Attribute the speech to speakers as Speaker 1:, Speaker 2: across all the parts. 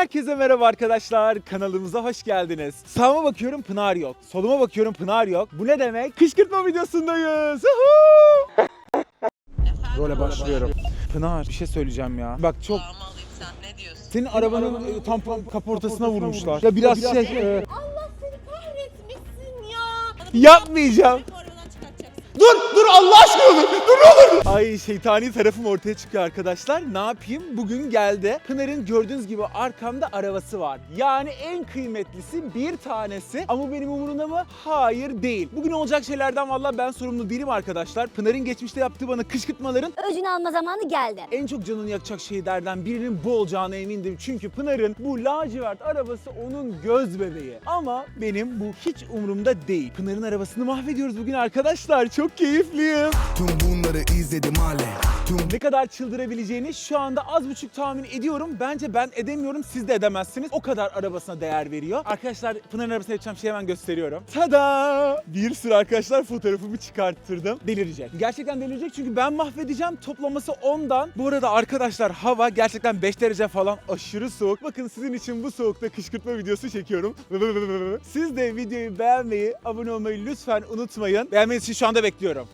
Speaker 1: Herkese merhaba arkadaşlar. Kanalımıza hoş geldiniz. Sağıma bakıyorum Pınar yok. Soluma bakıyorum Pınar yok. Bu ne demek? Kışkırtma videosundayız. Role başlıyorum. Pınar bir şey söyleyeceğim ya. Bak çok
Speaker 2: alayım sen ne diyorsun?
Speaker 1: senin arabanın e, tam kaportasına vurmuşlar. Ya biraz şey e,
Speaker 2: Allah seni kahretmesin ya.
Speaker 1: yapmayacağım. Dur dur Allah aşkına dur. Dur ne olur. Ay şeytani tarafım ortaya çıkıyor arkadaşlar. Ne yapayım? Bugün geldi. Pınar'ın gördüğünüz gibi arkamda arabası var. Yani en kıymetlisi bir tanesi. Ama bu benim umurumda mı? Hayır değil. Bugün olacak şeylerden vallahi ben sorumlu değilim arkadaşlar. Pınar'ın geçmişte yaptığı bana kışkırtmaların
Speaker 3: öcünü alma zamanı geldi.
Speaker 1: en çok canını yakacak şeylerden birinin bu olacağına emindim. Çünkü Pınar'ın bu lacivert arabası onun göz bebeği. Ama benim bu hiç umurumda değil. Pınar'ın arabasını mahvediyoruz bugün arkadaşlar. Çok keyifliyim.
Speaker 4: Tüm bunları izledim hale
Speaker 1: Ne kadar çıldırabileceğini şu anda az buçuk tahmin ediyorum. Bence ben edemiyorum, siz de edemezsiniz. O kadar arabasına değer veriyor. Arkadaşlar Pınar'ın arabasına yapacağım şeyi hemen gösteriyorum. Tada! Bir sürü arkadaşlar fotoğrafımı çıkarttırdım. Delirecek. Gerçekten delirecek çünkü ben mahvedeceğim. Toplaması ondan. Bu arada arkadaşlar hava gerçekten 5 derece falan aşırı soğuk. Bakın sizin için bu soğukta kışkırtma videosu çekiyorum. Siz de videoyu beğenmeyi, abone olmayı lütfen unutmayın. Beğenmeniz için şu anda bekliyorum.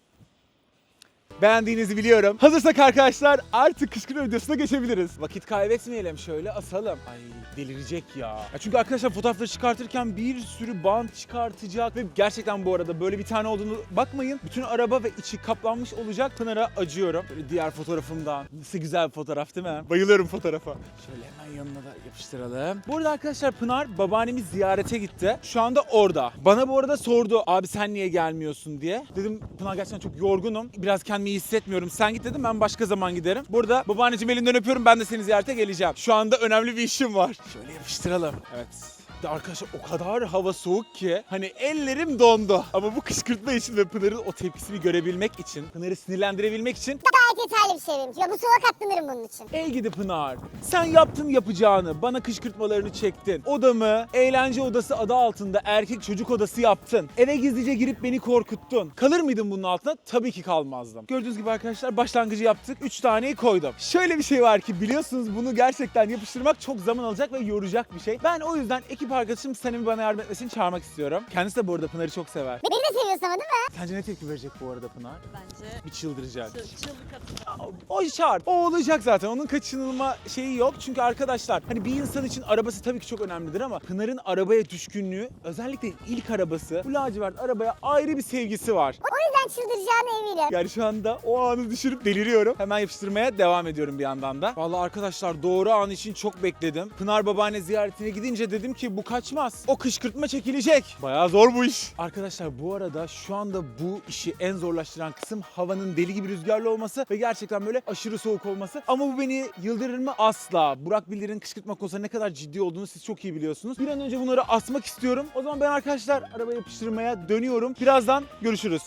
Speaker 1: Beğendiğinizi biliyorum. Hazırsak arkadaşlar artık kışkırtma videosuna geçebiliriz. Vakit kaybetmeyelim şöyle asalım. Ay delirecek ya. ya. Çünkü arkadaşlar fotoğrafları çıkartırken bir sürü bant çıkartacak ve gerçekten bu arada böyle bir tane olduğunu bakmayın. Bütün araba ve içi kaplanmış olacak. Pınar'a acıyorum. Böyle diğer fotoğrafımdan. Nasıl güzel bir fotoğraf değil mi? Bayılıyorum fotoğrafa. Şöyle hemen yanına da yapıştıralım. Bu arada arkadaşlar Pınar babaannemi ziyarete gitti. Şu anda orada. Bana bu arada sordu abi sen niye gelmiyorsun diye. Dedim Pınar gerçekten çok yorgunum. Biraz kendimi iyi hissetmiyorum. Sen git dedim ben başka zaman giderim. Burada babaanneciğim elinden öpüyorum ben de seni ziyarete geleceğim. Şu anda önemli bir işim var. Şöyle yapıştıralım. Evet. De arkadaşlar o kadar hava soğuk ki hani ellerim dondu. Ama bu kışkırtma için ve Pınar'ın o tepkisini görebilmek için, Pınar'ı sinirlendirebilmek için
Speaker 3: Gayet yeterli bir şey benimki. Ya bu soğuk katlanırım bunun için.
Speaker 1: Ey gidi Pınar, sen yaptın yapacağını, bana kışkırtmalarını çektin. Odamı eğlence odası adı altında erkek çocuk odası yaptın. Eve gizlice girip beni korkuttun. Kalır mıydın bunun altına? Tabii ki kalmazdım. Gördüğünüz gibi arkadaşlar başlangıcı yaptık. 3 taneyi koydum. Şöyle bir şey var ki biliyorsunuz bunu gerçekten yapıştırmak çok zaman alacak ve yoracak bir şey. Ben o yüzden ekip arkadaşım Sanem'i bana yardım etmesini çağırmak istiyorum. Kendisi de bu arada Pınar'ı çok sever.
Speaker 3: Beni de seviyorsun ama değil mi?
Speaker 1: Sence ne tepki verecek bu arada Pınar?
Speaker 2: Bence
Speaker 1: Bir çıldıracak.
Speaker 2: çıl- çığlık atacak.
Speaker 1: O şart. O olacak zaten. Onun kaçınılma şeyi yok. Çünkü arkadaşlar hani bir insan için arabası tabii ki çok önemlidir ama Pınar'ın arabaya düşkünlüğü özellikle ilk arabası bu lacivert arabaya ayrı bir sevgisi var.
Speaker 3: O yüzden çıldıracağına eminim.
Speaker 1: Yani şu anda o anı düşürüp deliriyorum. Hemen yapıştırmaya devam ediyorum bir yandan da. Vallahi arkadaşlar doğru an için çok bekledim. Pınar babaanne ziyaretine gidince dedim ki bu kaçmaz. O kışkırtma çekilecek. Bayağı zor bu iş. Arkadaşlar bu arada şu anda bu işi en zorlaştıran kısım havanın deli gibi rüzgarlı olması ve gerçekten böyle aşırı soğuk olması. Ama bu beni yıldırır mı? Asla. Burak Bildir'in kışkırtma konusunda ne kadar ciddi olduğunu siz çok iyi biliyorsunuz. Bir an önce bunları asmak istiyorum. O zaman ben arkadaşlar araba yapıştırmaya dönüyorum. Birazdan görüşürüz.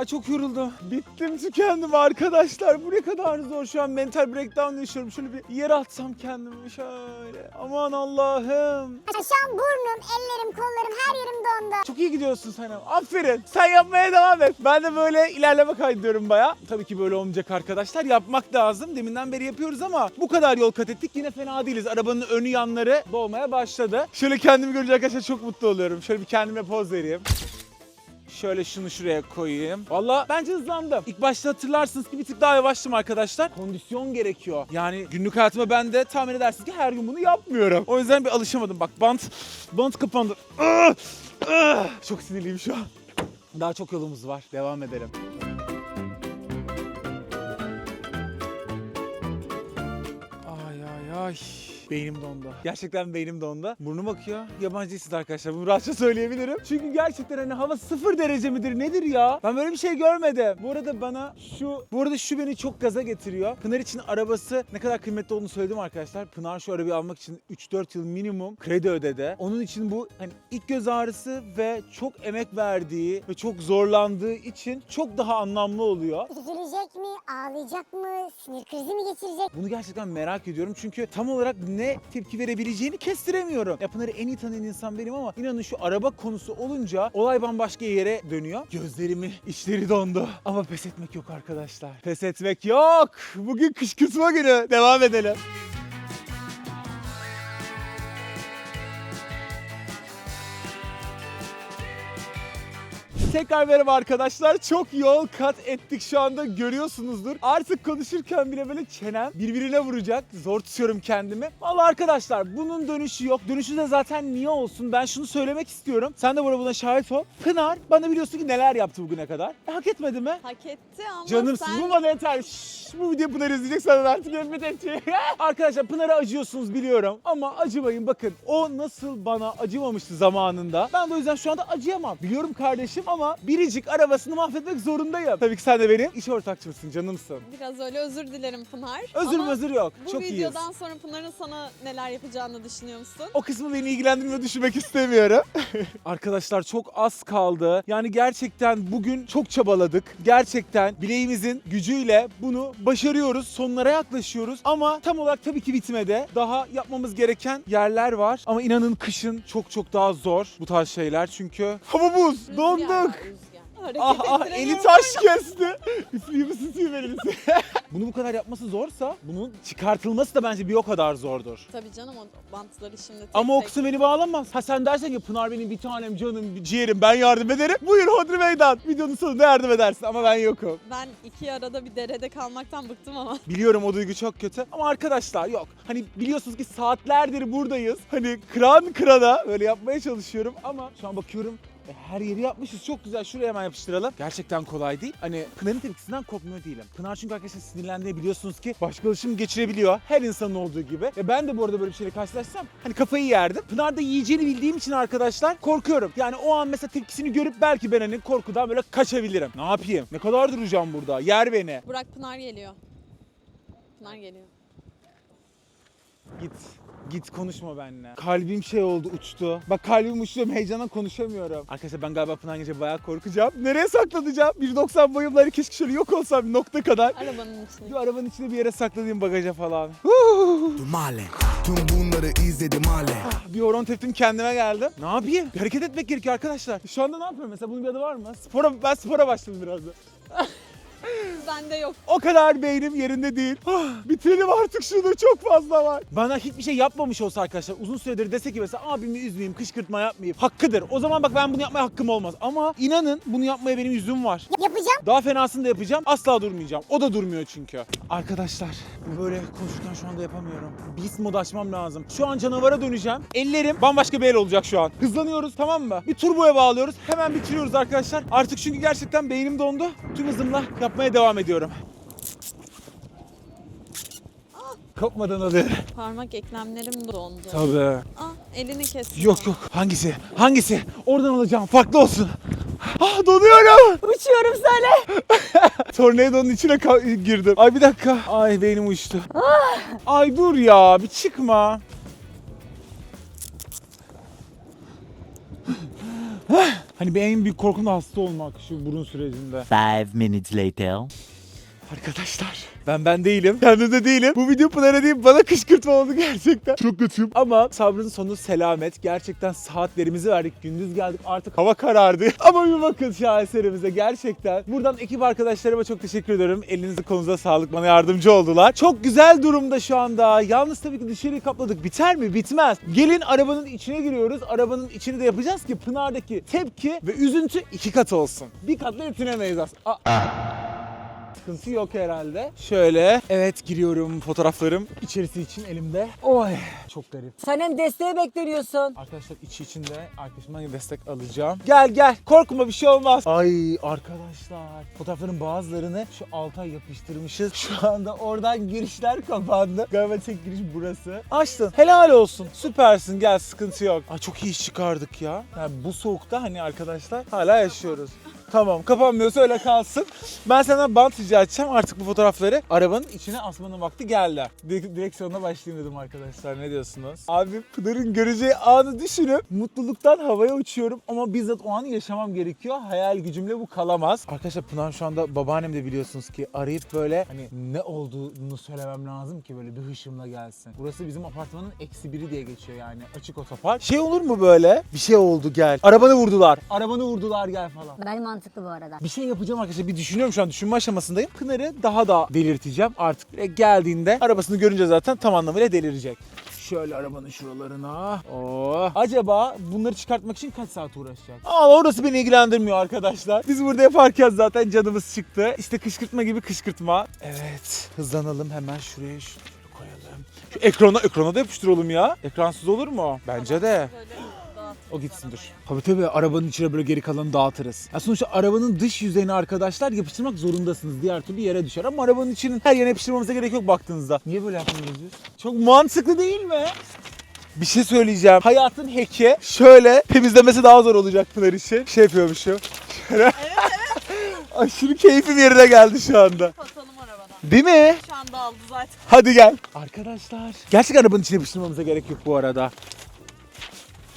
Speaker 1: Ay çok yoruldum. Bittim tükendim arkadaşlar. Bu ne kadar zor. Şu an mental breakdown yaşıyorum. Şöyle bir yere atsam kendimi şöyle. Aman Allah'ım.
Speaker 3: Şu an burnum, ellerim, kollarım, her yerim dondu.
Speaker 1: Çok iyi gidiyorsun sen ama. Aferin. Sen yapmaya devam et. Ben de böyle ilerleme kaydediyorum baya. Tabii ki böyle olmayacak arkadaşlar. Yapmak lazım. Deminden beri yapıyoruz ama bu kadar yol kat ettik. Yine fena değiliz. Arabanın önü yanları dolmaya başladı. Şöyle kendimi görünce arkadaşlar çok mutlu oluyorum. Şöyle bir kendime poz vereyim. Şöyle şunu şuraya koyayım. Valla bence hızlandım. İlk başta hatırlarsınız ki bir tık daha yavaştım arkadaşlar. Kondisyon gerekiyor. Yani günlük hayatıma ben de tahmin edersiniz ki her gün bunu yapmıyorum. O yüzden bir alışamadım. Bak bant, bant kapandı. Ah! Ah! Çok sinirliyim şu an. Daha çok yolumuz var. Devam edelim. Ay ay ay. Beynim dondu. Gerçekten beynim dondu. Burnum akıyor. Yabancı değilsiniz arkadaşlar. Bunu rahatça söyleyebilirim. Çünkü gerçekten hani hava sıfır derece midir nedir ya? Ben böyle bir şey görmedim. Bu arada bana şu... Bu arada şu beni çok gaza getiriyor. Pınar için arabası ne kadar kıymetli olduğunu söyledim arkadaşlar. Pınar şu arabayı almak için 3-4 yıl minimum kredi ödedi. Onun için bu hani ilk göz ağrısı ve çok emek verdiği ve çok zorlandığı için çok daha anlamlı oluyor.
Speaker 3: Üzülecek mi, ağlayacak mı, sinir krizi mi geçirecek?
Speaker 1: Bunu gerçekten merak ediyorum çünkü tam olarak ne tepki verebileceğini kestiremiyorum. Ya Pınar'ı en iyi tanıyan insan benim ama inanın şu araba konusu olunca olay bambaşka yere dönüyor. Gözlerimi içleri dondu. Ama pes etmek yok arkadaşlar. Pes etmek yok. Bugün kışkırtma günü. Devam edelim. Tekrar merhaba arkadaşlar. Çok yol kat ettik şu anda görüyorsunuzdur. Artık konuşurken bile böyle çenem birbirine vuracak. Zor tutuyorum kendimi. Vallahi arkadaşlar bunun dönüşü yok. Dönüşü de zaten niye olsun? Ben şunu söylemek istiyorum. Sen de buna şahit ol. Pınar bana biliyorsun ki neler yaptı bugüne kadar. E, hak etmedi mi?
Speaker 2: Hak etti ama
Speaker 1: Canımsın
Speaker 2: sen...
Speaker 1: bu bana yeter. Şşş, bu videoyu Pınar izleyecek sana artık nefret edecek. Arkadaşlar Pınar'a acıyorsunuz biliyorum ama acımayın bakın. O nasıl bana acımamıştı zamanında. Ben de o yüzden şu anda acıyamam. Biliyorum kardeşim ama biricik arabasını mahvetmek zorundayım. Tabii ki sen de benim iş ortakçımsın canımsın.
Speaker 2: Biraz öyle özür dilerim Pınar.
Speaker 1: Özür
Speaker 2: ama
Speaker 1: özür yok.
Speaker 2: bu
Speaker 1: Çok iyiyiz.
Speaker 2: videodan sonra Pınar'ın sana neler yapacağını düşünüyor musun?
Speaker 1: O kısmı beni ilgilendirmiyor düşünmek istemiyorum. Arkadaşlar çok az kaldı. Yani gerçekten bugün çok çabaladık. Gerçekten bileğimizin gücüyle bunu başarıyoruz. Sonlara yaklaşıyoruz. Ama tam olarak tabii ki bitmedi. Daha yapmamız gereken yerler var. Ama inanın kışın çok çok daha zor bu tarz şeyler. Çünkü hava buz. Donduk.
Speaker 2: Hareket
Speaker 1: Ah ah eli taş kesti. Üfleyeyim ısıtayım elinizi. bunu bu kadar yapması zorsa bunun çıkartılması da bence bir o kadar zordur.
Speaker 2: Tabii canım o bantları şimdi tek
Speaker 1: Ama o
Speaker 2: tek-
Speaker 1: kısım beni bağlamaz. Ha sen dersen ki Pınar benim bir tanem canım bir ciğerim ben yardım ederim. Buyur Hodri Meydan. Videonun sonunda yardım edersin ama ben yokum.
Speaker 2: Ben iki arada bir derede kalmaktan bıktım ama.
Speaker 1: Biliyorum o duygu çok kötü ama arkadaşlar yok. Hani biliyorsunuz ki saatlerdir buradayız. Hani kıran kırana böyle yapmaya çalışıyorum ama şu an bakıyorum e, her yeri yapmışız. Çok güzel. Şuraya hemen yapıştıralım. Gerçekten kolay değil. Hani Pınar'ın tepkisinden korkmuyor değilim. Pınar çünkü arkadaşlar sinirlendiğinde biliyorsunuz ki başkalaşım geçirebiliyor. Her insanın olduğu gibi. Ve ben de bu arada böyle bir şeyle karşılaşsam hani kafayı yerdim. Pınar da yiyeceğini bildiğim için arkadaşlar korkuyorum. Yani o an mesela tepkisini görüp belki ben hani korkudan böyle kaçabilirim. Ne yapayım? Ne kadar duracağım burada? Yer beni.
Speaker 2: Burak Pınar geliyor. Pınar geliyor.
Speaker 1: Git. Git konuşma benimle. Kalbim şey oldu uçtu. Bak kalbim uçtu heyecandan konuşamıyorum. Arkadaşlar ben galiba Pınar gece bayağı korkacağım. Nereye saklanacağım? 1.90 boyumla hani keşke şöyle yok olsam bir nokta kadar.
Speaker 2: Arabanın içine.
Speaker 1: Bir arabanın içinde bir yere sakladığım bagaja falan.
Speaker 4: Male Tüm bunları izledim hale
Speaker 1: bir horon teptim kendime geldim. Ne yapayım? Bir hareket etmek gerekiyor arkadaşlar. Şu anda ne yapıyorum mesela? Bunun bir adı var mı? Spora, ben spora başladım biraz da.
Speaker 2: Bende yok.
Speaker 1: O kadar beynim yerinde değil. Ah, bitirelim artık şunu çok fazla var. Bana hiçbir şey yapmamış olsa arkadaşlar uzun süredir dese ki mesela abimi üzmeyeyim, kışkırtma yapmayayım. Hakkıdır. O zaman bak ben bunu yapmaya hakkım olmaz. Ama inanın bunu yapmaya benim yüzüm var.
Speaker 3: Yapacağım.
Speaker 1: Daha fenasını da yapacağım. Asla durmayacağım. O da durmuyor çünkü. Arkadaşlar böyle konuşurken şu anda yapamıyorum. Beast mod açmam lazım. Şu an canavara döneceğim. Ellerim bambaşka bir el olacak şu an. Hızlanıyoruz tamam mı? Bir turboya bağlıyoruz. Hemen bitiriyoruz arkadaşlar. Artık çünkü gerçekten beynim dondu. Tüm hızımla yapmaya devam ediyorum. Kopmadan alıyorum.
Speaker 2: Parmak eklemlerim dondu.
Speaker 1: Tabii.
Speaker 2: Ah elini kestim.
Speaker 1: Yok yok. Hangisi? Hangisi? Oradan alacağım. Farklı olsun. Ah donuyorum.
Speaker 2: Uçuyorum söyle.
Speaker 1: Tornadonun içine girdim. Ay bir dakika. Ay beynim uçtu. Ay dur ya bir çıkma. Hani benim en büyük korkum da hasta olmak şu burun sürecinde.
Speaker 5: Five minutes later.
Speaker 1: Arkadaşlar ben ben değilim. Kendimde değilim. Bu video Pınar'a değil bana kışkırtma oldu gerçekten. Çok kötüyüm. Ama sabrın sonu selamet. Gerçekten saatlerimizi verdik. Gündüz geldik artık hava karardı. Ama bir bakın şaheserimize gerçekten. Buradan ekip arkadaşlarıma çok teşekkür ederim. Elinize kolunuza sağlık bana yardımcı oldular. Çok güzel durumda şu anda. Yalnız tabii ki dışarıyı kapladık. Biter mi? Bitmez. Gelin arabanın içine giriyoruz. Arabanın içini de yapacağız ki Pınar'daki tepki ve üzüntü iki kat olsun. Bir katla yetinemeyiz aslında. Aa. Sıkıntı yok herhalde. Şöyle. Evet giriyorum fotoğraflarım içerisi için elimde. Oy. Çok garip.
Speaker 6: Senin desteği bekleniyorsun.
Speaker 1: Arkadaşlar içi içinde arkadaşımdan destek alacağım. Gel gel. Korkma bir şey olmaz. Ay arkadaşlar. Fotoğrafların bazılarını şu alta yapıştırmışız. Şu anda oradan girişler kapandı. Galiba tek giriş burası. Açtın. Helal olsun. Süpersin. Gel sıkıntı yok. Ay çok iyi iş çıkardık ya. Yani bu soğukta hani arkadaşlar hala yaşıyoruz. Tamam kapanmıyorsa öyle kalsın. Ben senden bant rica edeceğim artık bu fotoğrafları arabanın içine asmanın vakti geldi. Di- direksiyonuna başlayayım dedim arkadaşlar ne diyorsunuz? Abi Pınar'ın göreceği anı düşünüp mutluluktan havaya uçuyorum ama bizzat o anı yaşamam gerekiyor. Hayal gücümle bu kalamaz. Arkadaşlar Pınar şu anda babaannem de biliyorsunuz ki arayıp böyle hani ne olduğunu söylemem lazım ki böyle bir hışımla gelsin. Burası bizim apartmanın eksi biri diye geçiyor yani açık otopark. Şey olur mu böyle? Bir şey oldu gel. Arabanı vurdular. Arabanı vurdular gel falan.
Speaker 5: Ben mantıklı bu arada.
Speaker 1: Bir şey yapacağım arkadaşlar. Bir düşünüyorum şu an. Düşünme aşamasındayım. Pınar'ı daha da delirteceğim. Artık geldiğinde arabasını görünce zaten tam anlamıyla delirecek. Şöyle arabanın şuralarına. Oo. Acaba bunları çıkartmak için kaç saat uğraşacak? Aa orası beni ilgilendirmiyor arkadaşlar. Biz burada yaparken zaten canımız çıktı. İşte kışkırtma gibi kışkırtma. Evet. Hızlanalım hemen şuraya şunu koyalım. Şu ekrana ekrana da yapıştıralım ya. Ekransız olur mu? Bence de. O gitsin dur. Tabii tabii arabanın içine böyle geri kalanı dağıtırız. Ya sonuçta arabanın dış yüzeyini arkadaşlar yapıştırmak zorundasınız. Diğer türlü yere düşer ama arabanın içinin her yerine yapıştırmamıza gerek yok baktığınızda. Niye böyle yapmıyoruz biz? Çok mantıklı değil mi? Bir şey söyleyeceğim. Hayatın heki şöyle temizlemesi daha zor olacak Pınar için. Şey yapıyormuşum. Şöyle. Aşırı keyfim yerine geldi şu anda.
Speaker 2: Atalım arabadan.
Speaker 1: Değil mi?
Speaker 2: Şu anda aldı zaten.
Speaker 1: Hadi gel. Arkadaşlar. Gerçek arabanın içine yapıştırmamıza gerek yok bu arada.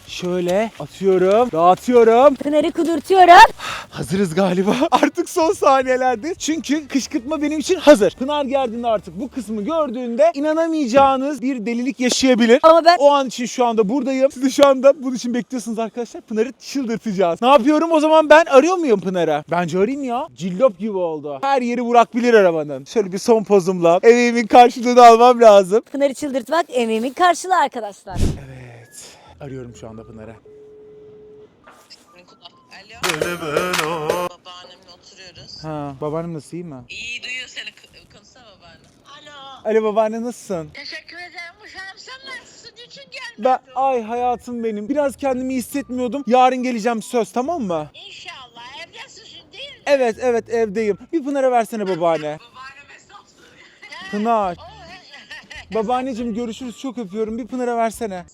Speaker 1: Şöyle atıyorum, dağıtıyorum.
Speaker 5: Pınar'ı kudurtuyorum.
Speaker 1: Hazırız galiba. Artık son saniyelerde. Çünkü kışkırtma benim için hazır. Pınar geldiğinde artık bu kısmı gördüğünde inanamayacağınız bir delilik yaşayabilir.
Speaker 5: Ama ben
Speaker 1: O an için şu anda buradayım. Siz de şu anda bunun için bekliyorsunuz arkadaşlar. Pınar'ı çıldırtacağız. Ne yapıyorum o zaman ben arıyor muyum Pınar'ı? Bence arayayım ya. Cillop gibi oldu. Her yeri Burak bilir arabanın. Şöyle bir son pozumla emeğimin karşılığını almam lazım.
Speaker 5: Pınar'ı çıldırtmak emeğimin karşılığı arkadaşlar.
Speaker 1: Evet. Arıyorum şu anda Pınar'ı.
Speaker 7: Alo. Babaannemle oturuyoruz.
Speaker 1: Ha, babaannem nasıl iyi mi?
Speaker 7: İyi duyuyor seni. K- Konuşsana babaannem. Alo.
Speaker 1: Ali babaanne nasılsın?
Speaker 7: Teşekkür ederim uşağım. Sen nasılsın? Niçin geldin?
Speaker 1: Ben ay hayatım benim. Biraz kendimi iyi hissetmiyordum. Yarın geleceğim söz tamam mı?
Speaker 7: İnşallah. Evdesin şimdi değil mi?
Speaker 1: Evet evet evdeyim. Bir Pınar'a versene babaanne.
Speaker 7: Babaanneme sapsın.
Speaker 1: Pınar. Babaanneciğim görüşürüz çok öpüyorum. Bir Pınar'a versene.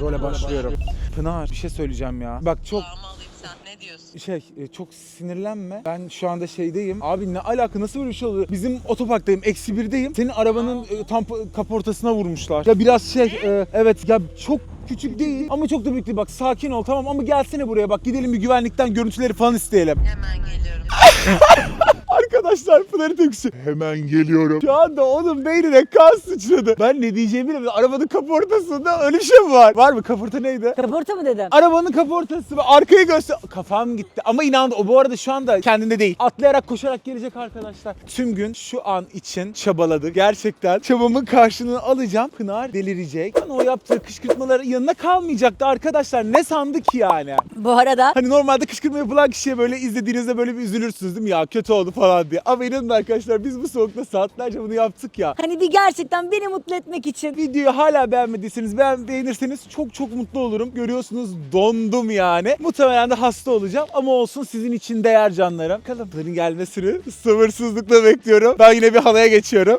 Speaker 1: Role başlıyorum. Pınar bir şey söyleyeceğim ya. Bak çok
Speaker 7: Kulağıma alayım sen. Ne diyorsun?
Speaker 1: şey e, çok sinirlenme. Ben şu anda şeydeyim. Abi ne alaka nasıl böyle bir şey oluyor? Bizim otoparktayım. Eksi birdeyim. Senin arabanın e, tam kaportasına vurmuşlar. Ya biraz şey e, evet ya çok küçük değil ama çok da büyük değil. Bak sakin ol tamam ama gelsene buraya bak gidelim bir güvenlikten görüntüleri falan isteyelim.
Speaker 7: Hemen geliyorum.
Speaker 1: Arkadaşlar Pınar'ın tepkisi. Hemen geliyorum. Şu anda onun beynine kan sıçradı. Ben ne diyeceğimi bilemedim. Arabanın kaportasında öyle bir şey mi var? Var mı? Kaporta neydi?
Speaker 5: Kaporta mı dedim?
Speaker 1: Arabanın kaportası arkayı göster. Kafam gitti ama inandı. O bu arada şu anda kendinde değil. Atlayarak koşarak gelecek arkadaşlar. Tüm gün şu an için çabaladık. Gerçekten çabamın karşılığını alacağım. Pınar delirecek. Bana o yaptığı kışkırtmaları yanına kalmayacaktı arkadaşlar. Ne sandı ki yani?
Speaker 5: Bu arada
Speaker 1: Hani normalde kışkırtma yapılan kişiye böyle izlediğinizde böyle bir üzülürsünüz değil mi ya kötü oldu falan diye. Ama inanın arkadaşlar biz bu soğukta saatlerce bunu yaptık ya.
Speaker 5: hani bir gerçekten beni mutlu etmek için
Speaker 1: Videoyu hala beğenmediyseniz beğen, beğenirseniz çok çok mutlu olurum. Görüyorsunuz dondum yani. Muhtemelen de hasta olacağım ama olsun sizin için değer canlarım. Bakalım bunların gelmesini sabırsızlıkla bekliyorum. Ben yine bir halaya geçiyorum.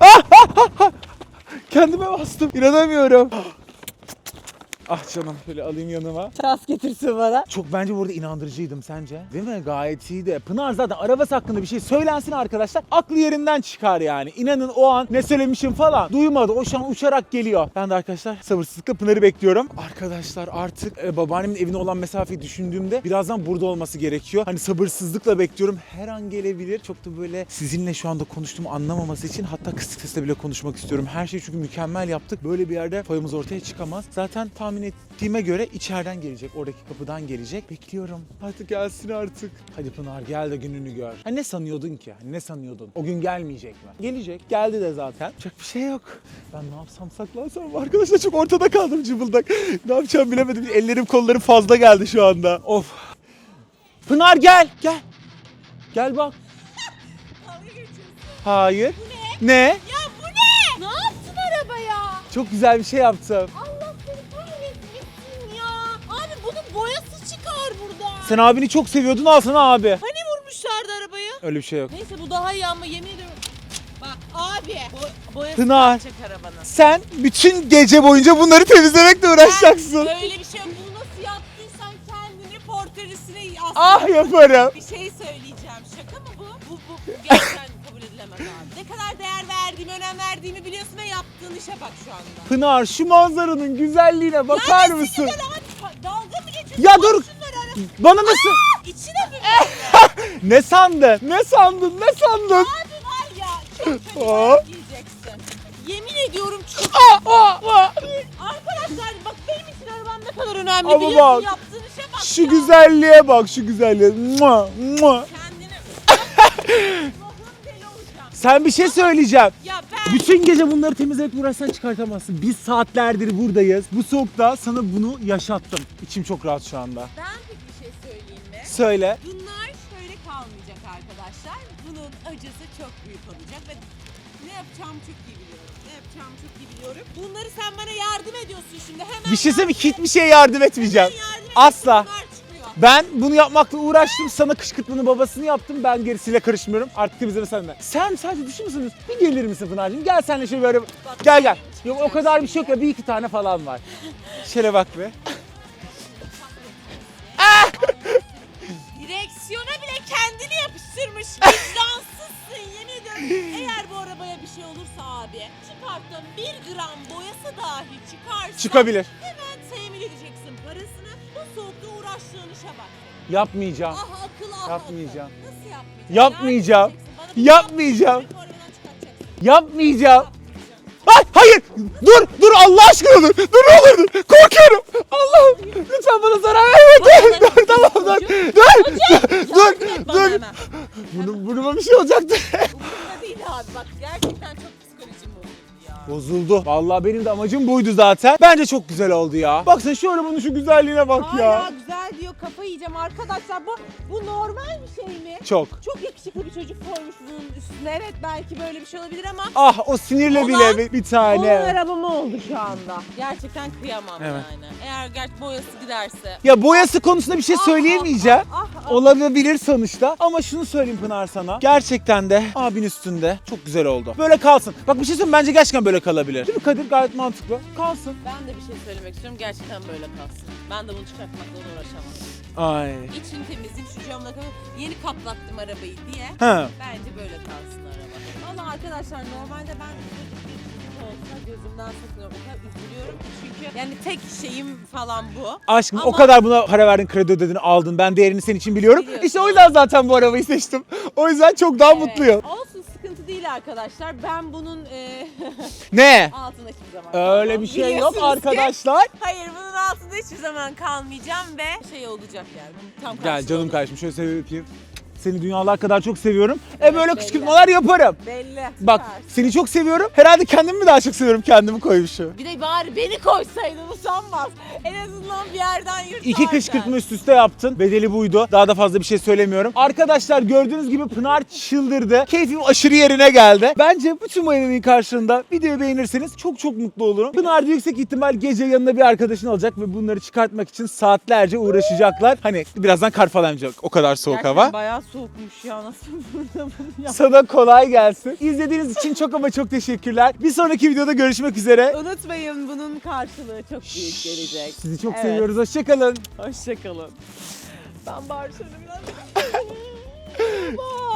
Speaker 1: Ah, ah, ah. Kendime bastım. İnanamıyorum. Ah canım şöyle alayım yanıma.
Speaker 5: şans getirsin bana.
Speaker 1: Çok bence burada inandırıcıydım sence. Değil mi? Gayet iyiydi. Pınar zaten arabası hakkında bir şey söylensin arkadaşlar. Aklı yerinden çıkar yani. İnanın o an ne söylemişim falan. Duymadı. O şu an uçarak geliyor. Ben de arkadaşlar sabırsızlıkla Pınar'ı bekliyorum. Arkadaşlar artık e, babaannemin evine olan mesafeyi düşündüğümde birazdan burada olması gerekiyor. Hani sabırsızlıkla bekliyorum. Her an gelebilir. Çok da böyle sizinle şu anda konuştuğumu anlamaması için hatta kısık sesle bile konuşmak istiyorum. Her şeyi çünkü mükemmel yaptık. Böyle bir yerde payımız ortaya çıkamaz. Zaten tahmin ettiğime göre içeriden gelecek. Oradaki kapıdan gelecek. Bekliyorum. Artık gelsin artık. Hadi Pınar gel de gününü gör. Ha ne sanıyordun ki? Ne sanıyordun? O gün gelmeyecek mi? Gelecek. Geldi de zaten. Çok bir şey yok. Ben ne yapsam saklansam? Arkadaşlar çok ortada kaldım cıbıldak. ne yapacağım bilemedim. Ellerim kollarım fazla geldi şu anda. Of. Pınar gel. Gel. Gel bak. Hayır. Ne?
Speaker 2: Ne yaptın arabaya?
Speaker 1: Çok güzel bir şey yaptım. Sen abini çok seviyordun al sana abi.
Speaker 2: Hani vurmuşlardı arabayı?
Speaker 1: Öyle bir şey yok.
Speaker 2: Neyse bu daha iyi ama yemin ediyorum. Bak abi. Bo- boyası
Speaker 1: Pınar.
Speaker 2: arabanın.
Speaker 1: Sen bütün gece boyunca bunları temizlemekle uğraşacaksın.
Speaker 2: Öyle bir şey yok. Bunu nasıl yaptıysan
Speaker 1: Ah yaparım.
Speaker 2: Bir şey söyleyeceğim. Şaka mı bu? Bu, bu gerçekten kabul edilemez abi. Ne kadar değer verdiğimi, önem verdiğimi biliyorsun ve yaptığın işe bak şu anda.
Speaker 1: Pınar şu manzaranın güzelliğine bakar
Speaker 2: Ya
Speaker 1: mısın?
Speaker 2: abi? Dalga mı geçiyorsun?
Speaker 1: Ya dur. Bana nasıl?
Speaker 2: İçine mi
Speaker 1: Ne sandın? Ne sandın? Ne sandın?
Speaker 2: Abi var ya çok kötü
Speaker 1: Aa.
Speaker 2: giyeceksin. Yemin ediyorum çok
Speaker 1: Aa, aa.
Speaker 2: Arkadaşlar bak benim için arabam ne kadar önemli
Speaker 1: Ama
Speaker 2: biliyorsun
Speaker 1: bak,
Speaker 2: yaptığın işe bak
Speaker 1: Şu
Speaker 2: ya.
Speaker 1: güzelliğe bak şu güzelliğe. Mua, mua.
Speaker 2: Kendine Allah'ım deli olacağım.
Speaker 1: Sen bir şey söyleyeceğim.
Speaker 2: Ya ben
Speaker 1: Bütün gece bunları temizleyip uğraşsan çıkartamazsın. Biz saatlerdir buradayız. Bu soğukta sana bunu yaşattım. İçim çok rahat şu anda.
Speaker 2: ben
Speaker 1: Söyle.
Speaker 2: Bunlar şöyle kalmayacak arkadaşlar. Bunun acısı çok büyük olacak ve ne yapacağımı çok iyi biliyorum. Ne yapacağımı çok iyi biliyorum. Bunları sen bana yardım ediyorsun şimdi. Hemen
Speaker 1: Bir şey söyleyeyim mi? Hiçbir şeye yardım etmeyeceğim.
Speaker 2: Yardım.
Speaker 1: Asla.
Speaker 2: Bunlar çıkıyor.
Speaker 1: Ben bunu yapmakla uğraştım. Sana kışkırtmanın babasını yaptım. Ben gerisiyle karışmıyorum. Artık temizleme sende. Sen sadece düşünür müsünüz? Bir gelir misin Pınar'cığım? Gel senle şöyle böyle. Gel gel. Yok o kadar bir şey yok ya. Bir iki tane falan var. Şöyle bak be.
Speaker 2: Direksiyona bile kendini yapıştırmış. Vicdansızsın yemin ediyorum. Eğer bu arabaya bir şey olursa abi çıkarttığım bir gram boyası dahi çıkarsa
Speaker 1: Çıkabilir.
Speaker 2: hemen temin edeceksin parasını. Bu soğukta uğraştığın işe bak.
Speaker 1: Yapmayacağım.
Speaker 2: Ah akıl ah
Speaker 1: Yapmayacağım.
Speaker 2: akıl. Nasıl yapmayacaksın?
Speaker 1: Yapmayacağım.
Speaker 2: Bana bir
Speaker 1: Yapmayacağım.
Speaker 2: çıkartacaksın.
Speaker 1: Yapmayacağım. Ay, hayır! Dur! Dur Allah aşkına dur! Dur ne olur dur! Korkuyorum! Allah'ım! Lütfen bana zarar verme! Dur! Dur dur! Dur! Dur! Dur!
Speaker 2: hemen.
Speaker 1: Bunu, burnuma bir şey olacaktı.
Speaker 2: Umurumda değil abi bak gerçekten çok psikolojim bozuldu ya.
Speaker 1: Bozuldu. Vallahi benim de amacım buydu zaten. Bence çok güzel oldu ya. Baksana şu arabanın şu güzelliğine bak
Speaker 2: Hala
Speaker 1: ya.
Speaker 2: güzel yiyeceğim arkadaşlar bu bu normal bir şey mi?
Speaker 1: Çok.
Speaker 2: Çok yakışıklı bir çocuk koymuş bunun üstüne. Evet belki böyle bir şey olabilir ama
Speaker 1: Ah o sinirle
Speaker 2: Olan-
Speaker 1: bile bir, bir
Speaker 2: onun
Speaker 1: tane.
Speaker 2: arabama oldu şu anda. Gerçekten kıyamam
Speaker 1: Evet.
Speaker 2: yani. Eğer gerçi boyası giderse.
Speaker 1: Ya boyası konusunda bir şey
Speaker 2: Ah,
Speaker 1: söyleyemeyeceğim.
Speaker 2: ah, ah, ah.
Speaker 1: Olabilir sonuçta. Ama şunu söyleyeyim Pınar sana. Gerçekten de abin üstünde çok güzel oldu. Böyle kalsın. Bak bir şey söyleyeyim bence gerçekten böyle kalabilir. Değil mi Kadir? Gayet mantıklı. Kalsın.
Speaker 2: Ben de bir şey söylemek istiyorum. Gerçekten böyle kalsın. Ben de bunu çıkartmakla uğraşamam.
Speaker 1: Ay.
Speaker 2: İçini temizleyeyim şu camla kadar. Yeni kaplattım arabayı diye.
Speaker 1: Ha.
Speaker 2: Bence böyle kalsın araba. Valla arkadaşlar normalde ben gözümden sakınıyorum. O kadar üzülüyorum ki çünkü yani tek şeyim falan bu.
Speaker 1: Aşkım o
Speaker 2: Ama-
Speaker 1: kadar buna para verdin, kredi ödedin, aldın. Ben değerini senin için biliyorum.
Speaker 2: Biliyorsun.
Speaker 1: İşte o yüzden zaten bu arabayı seçtim. O yüzden çok daha mutluyum.
Speaker 2: Ee, olsun sıkıntı değil arkadaşlar. Ben bunun e,
Speaker 1: Ne?
Speaker 2: altında hiçbir zaman
Speaker 1: Öyle
Speaker 2: kalmam.
Speaker 1: bir şey yok
Speaker 2: Biliyorsunuz ki-
Speaker 1: arkadaşlar.
Speaker 2: Hayır bunun altında hiçbir zaman kalmayacağım ve şey olacak yani. Bunun tam
Speaker 1: Gel
Speaker 2: karşılığı
Speaker 1: canım kardeşim şöyle sev öpeyim. Seni dünyalar kadar çok seviyorum. E böyle
Speaker 2: belli.
Speaker 1: kışkırtmalar yaparım.
Speaker 2: Belli.
Speaker 1: Bak
Speaker 2: süper.
Speaker 1: seni çok seviyorum. Herhalde kendimi mi daha çok seviyorum kendimi koymuşum.
Speaker 2: Bir de bari beni koysaydın usanmaz. En azından bir yerden yırtardı.
Speaker 1: İki kışkırtma üst üste yaptın. Bedeli buydu. Daha da fazla bir şey söylemiyorum. Arkadaşlar gördüğünüz gibi Pınar çıldırdı. Keyfim aşırı yerine geldi. Bence bütün bu emeğin karşılığında videoyu beğenirseniz çok çok mutlu olurum. Pınar da yüksek ihtimal gece yanında bir arkadaşını alacak ve bunları çıkartmak için saatlerce uğraşacaklar. Hani birazdan kar falan yağacak. O kadar soğuk
Speaker 2: Gerçekten
Speaker 1: hava.
Speaker 2: bayağı soğukmuş ya. Nasıl burada bunu yap?
Speaker 1: Sana kolay gelsin. İzlediğiniz için çok ama çok teşekkürler. Bir sonraki videoda görüşmek üzere.
Speaker 2: Unutmayın bunun karşılığı çok büyük gelecek.
Speaker 1: Sizi çok
Speaker 2: Evet.
Speaker 1: seviyoruz. Hoşçakalın.
Speaker 2: Hoşçakalın. Ben şöyle biraz... Bye.